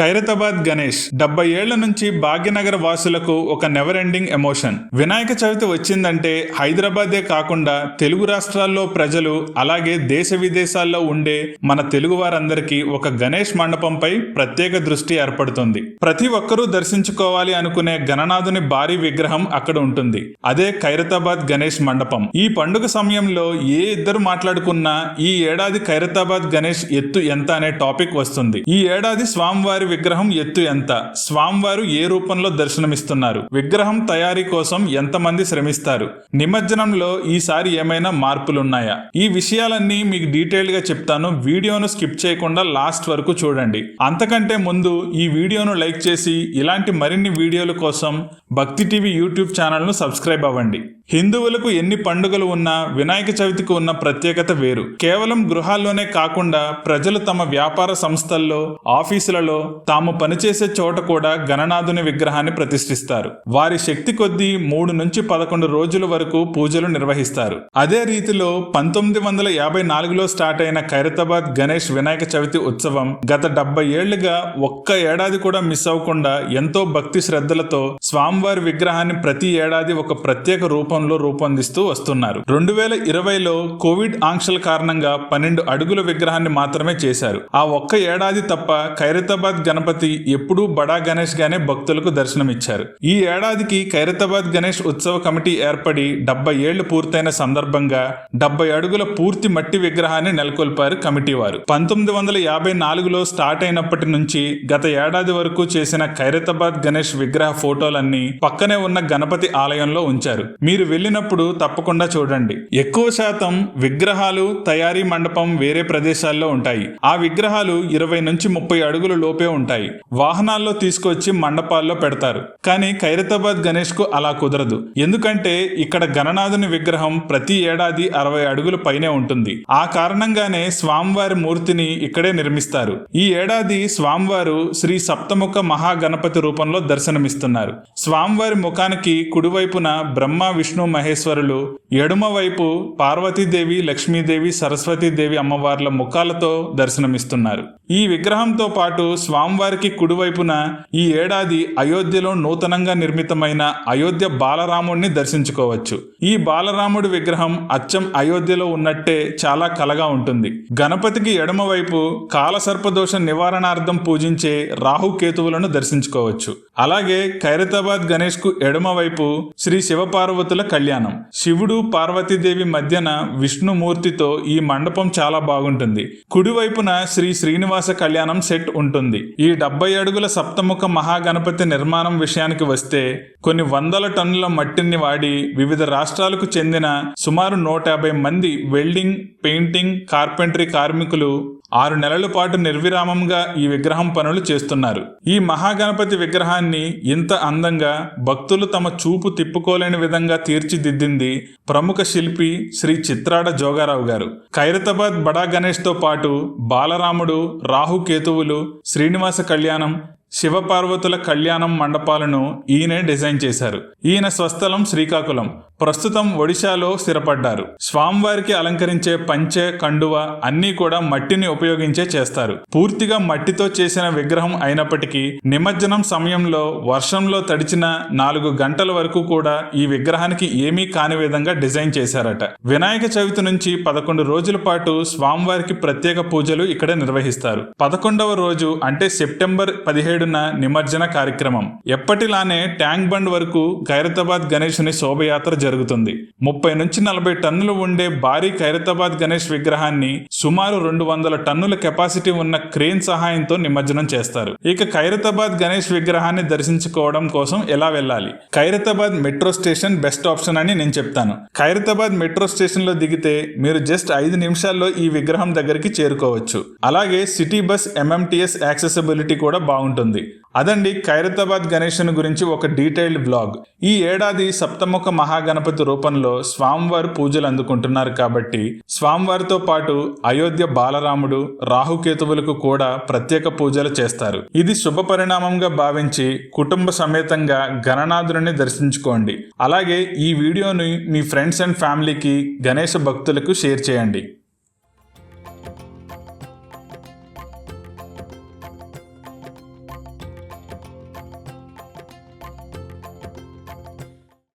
ఖైరతాబాద్ గణేష్ డెబ్బై ఏళ్ళ నుంచి భాగ్యనగర వాసులకు ఒక never ending emotion Vinayaka Chavithi వచ్చిందంటే హైదరాబాదే కాకుండా తెలుగు రాష్ట్రాల్లో ప్రజలు అలాగే దేశ విదేశాల్లో ఉండే మన తెలుగు వారందరికీ ఒక గణేష్ మండపంపై ప్రత్యేక దృష్టి ఏర్పడుతుంది. ప్రతి ఒక్కరూ దర్శించుకోవాలి అనుకునే గణనాథుని భారీ విగ్రహం అక్కడ ఉంటుంది. అదే ఖైరతాబాద్ గణేష్ మండపం. ఈ పండుగ సమయంలో ఏ ఇద్దరు మాట్లాడుకున్నా ఈ ఏడాది ఖైరతాబాద్ గణేష్ ఎత్తు ఎంత అనే టాపిక్ వస్తుంది. ఈ ఏడాది స్వామివారి విగ్రహం ఎత్తు ఎంత? స్వామివారు ఏ రూపంలో దర్శనమిస్తున్నారు? విగ్రహం తయారీ కోసం ఎంతమంది శ్రమిస్తారు? నిమజ్జనంలో ఈసారి ఏమైనా మార్పులున్నాయా? ఈ విషయాలన్నీ మీకు డీటెయిల్గా చెప్తాను. వీడియోను స్కిప్ చేయకుండా లాస్ట్ వరకు చూడండి. అంతకంటే ముందు ఈ వీడియోను లైక్ చేసి ఇలాంటి మరిన్ని వీడియోల కోసం భక్తి టీవీ యూట్యూబ్ ఛానల్ను సబ్స్క్రైబ్ అవ్వండి. హిందువులకు ఎన్ని పండుగలు ఉన్నా వినాయక చవితికి ఉన్న ప్రత్యేకత వేరు. కేవలం గృహాల్లోనే కాకుండా ప్రజలు తమ వ్యాపార సంస్థల్లో ఆఫీసులలో తాము పనిచేసే చోట కూడా గణనాథుని విగ్రహాన్ని ప్రతిష్ఠిస్తారు. వారి శక్తి కొద్దీ మూడు నుంచి పదకొండు రోజుల వరకు పూజలు నిర్వహిస్తారు. అదే రీతిలో పంతొమ్మిది వందల యాభై నాలుగులో స్టార్ట్ అయిన ఖైరతాబాద్ గణేష్ వినాయక చవితి ఉత్సవం గత డెబ్బై ఏళ్ళుగా ఒక్క ఏడాది కూడా మిస్ అవ్వకుండా ఎంతో భక్తి శ్రద్ధలతో స్వామివారి విగ్రహాన్ని ప్రతి ఏడాది ఒక ప్రత్యేక రూపం రూపంలో రూపొందిస్తూ వస్తున్నారు. రెండు వేల ఇరవైలో కోవిడ్ ఆంక్షల కారణంగా పన్నెండు అడుగుల విగ్రహాన్ని మాత్రమే చేశారు. ఆ ఒక్క ఏడాది తప్ప ఖైరతాబాద్ గణపతి ఎప్పుడూ బడా గణేష్ గానే భక్తులకు దర్శనమిచ్చారు. ఈ ఏడాదికి ఖైరతాబాద్ గణేష్ ఉత్సవ కమిటీ ఏర్పడి డెబ్బై ఏళ్ళు పూర్తయిన సందర్భంగా డెబ్బై అడుగుల పూర్తి మట్టి విగ్రహాన్ని నెలకొల్పారు కమిటీ వారు. పంతొమ్మిది వందల యాభై నాలుగులో స్టార్ట్ అయినప్పటి నుంచి గత ఏడాది వరకు చేసిన ఖైరతాబాద్ గణేష్ విగ్రహ ఫోటోలన్నీ పక్కనే ఉన్న గణపతి ఆలయంలో ఉంచారు. మీరు వెళ్ళినప్పుడు తప్పకుండా చూడండి. ఎక్కువ శాతం విగ్రహాలు తయారీ మండపం వేరే ప్రదేశాల్లో ఉంటాయి. ఆ విగ్రహాలు ఇరవై నుంచి ముప్పై అడుగుల లోపే ఉంటాయి. వాహనాల్లో తీసుకొచ్చి మండపాల్లో పెడతారు. కానీ ఖైరతాబాద్ గణేష్కు అలా కుదరదు. ఎందుకంటే ఇక్కడ గణనాథుని విగ్రహం ప్రతి ఏడాది అరవై అడుగుల పైనే ఉంటుంది. ఆ కారణంగానే స్వామివారి మూర్తిని ఇక్కడే నిర్మిస్తారు. ఈ ఏడాది స్వామివారు శ్రీ సప్తముఖ మహాగణపతి రూపంలో దర్శనమిస్తున్నారు. స్వామివారి ముఖానికి కుడివైపున బ్రహ్మ విష్ణు మహేశ్వరులు ఎడమవైపు పార్వతీదేవి లక్ష్మీదేవి సరస్వతీదేవి అమ్మవార్ల ముఖాలతో దర్శనమిస్తున్నారు. ఈ విగ్రహంతో పాటు స్వామివారికి కుడివైపున ఈ ఏడాది అయోధ్యలో నూతనంగా నిర్మితమైన అయోధ్య బాలరాముడిని దర్శించుకోవచ్చు. ఈ బాలరాముడి విగ్రహం అచ్చం అయోధ్యలో ఉన్నట్టే చాలా కలగా ఉంటుంది. గణపతికి ఎడమవైపు కాలసర్పదోష నివారణార్థం పూజించే రాహుకేతువులను దర్శించుకోవచ్చు. అలాగే ఖైరతాబాద్ గణేష్కు ఎడమవైపు శ్రీ శివపార్వతుల కళ్యాణం. శివుడు పార్వతీదేవి మధ్యన విష్ణుమూర్తితో ఈ మండపం చాలా బాగుంటుంది. కుడివైపున శ్రీ శ్రీనివాస కళ్యాణం సెట్ ఉంటుంది. ఈ డెబ్బై అడుగుల సప్తముఖ మహాగణపతి నిర్మాణం విషయానికి వస్తే కొన్ని వందల టన్నుల మట్టిని వాడి వివిధ రాష్ట్రాలకు చెందిన సుమారు నూట యాభై మంది వెల్డింగ్ పెయింటింగ్ కార్పెంటరీ కార్మికులు ఆరు నెలల పాటు నిర్విరామంగా ఈ విగ్రహం పనులు చేస్తున్నారు. ఈ మహాగణపతి విగ్రహాన్ని ఇంత అందంగా భక్తులు తమ చూపు తిప్పుకోలేని విధంగా తీర్చిదిద్దింది ప్రముఖ శిల్పి శ్రీ చిత్రాడ జోగారావు గారు. ఖైరతాబాద్ బడా గణేష్తో పాటు బాలరాముడు రాహుకేతువులు శ్రీనివాస కళ్యాణం శివపార్వతుల కళ్యాణం మండపాలను ఈయనే డిజైన్ చేశారు. ఈయన స్వస్థలం శ్రీకాకుళం. ప్రస్తుతం ఒడిశాలో స్థిరపడ్డారు. స్వామివారికి అలంకరించే పంచె కండువ అన్నీ కూడా మట్టిని ఉపయోగించే చేస్తారు. పూర్తిగా మట్టితో చేసిన విగ్రహం అయినప్పటికీ నిమజ్జనం సమయంలో వర్షంలో తడిచిన నాలుగు గంటల వరకు కూడా ఈ విగ్రహానికి ఏమీ కాని విధంగా డిజైన్ చేశారట. వినాయక చవితి నుంచి పదకొండు రోజుల పాటు స్వామివారికి ప్రత్యేక పూజలు ఇక్కడ నిర్వహిస్తారు. పదకొండవ రోజు అంటే సెప్టెంబర్ పదిహేడు పదిహేడున నిమజ్జన కార్యక్రమం. ఎప్పటిలానే ట్యాంక్ బండ్ వరకు ఖైరతాబాద్ గణేశుని శోభయాత్ర జరుగుతుంది. ముప్పై నుంచి నలభై టన్నులు ఉండే భారీ ఖైరతాబాద్ గణేష్ విగ్రహాన్ని సుమారు రెండు వందల టన్నుల కెపాసిటీ ఉన్న క్రేన్ సహాయంతో నిమజ్జనం చేస్తారు. ఇక ఖైరతాబాద్ గణేష్ విగ్రహాన్ని దర్శించుకోవడం కోసం ఎలా వెళ్ళాలి? Khairatabad metro station best option అని నేను చెప్తాను. ఖైరతాబాద్ మెట్రో స్టేషన్లో దిగితే మీరు జస్ట్ ఐదు నిమిషాల్లో ఈ విగ్రహం దగ్గరికి చేరుకోవచ్చు. అలాగే సిటీ బస్ ఎంఎంటీఎస్ యాక్సెసిబిలిటీ కూడా బాగుంటుంది. అదండి ఖైరతాబాద్ గణేశుని గురించి ఒక డీటెయిల్డ్ బ్లాగ్ ఈ ఏడాది సప్తముఖ మహాగణపతి రూపంలో స్వామివారు పూజలు అందుకుంటున్నారు కాబట్టి స్వామివారితో పాటు అయోధ్య బాలరాముడు రాహుకేతువులకు కూడా ప్రత్యేక పూజలు చేస్తారు. ఇది శుభ పరిణామంగా భావించి కుటుంబ సమేతంగా గణనాథుని దర్శించుకోండి. అలాగే ఈ వీడియోని మీ ఫ్రెండ్స్ అండ్ ఫ్యామిలీకి గణేష భక్తులకు షేర్ చేయండి.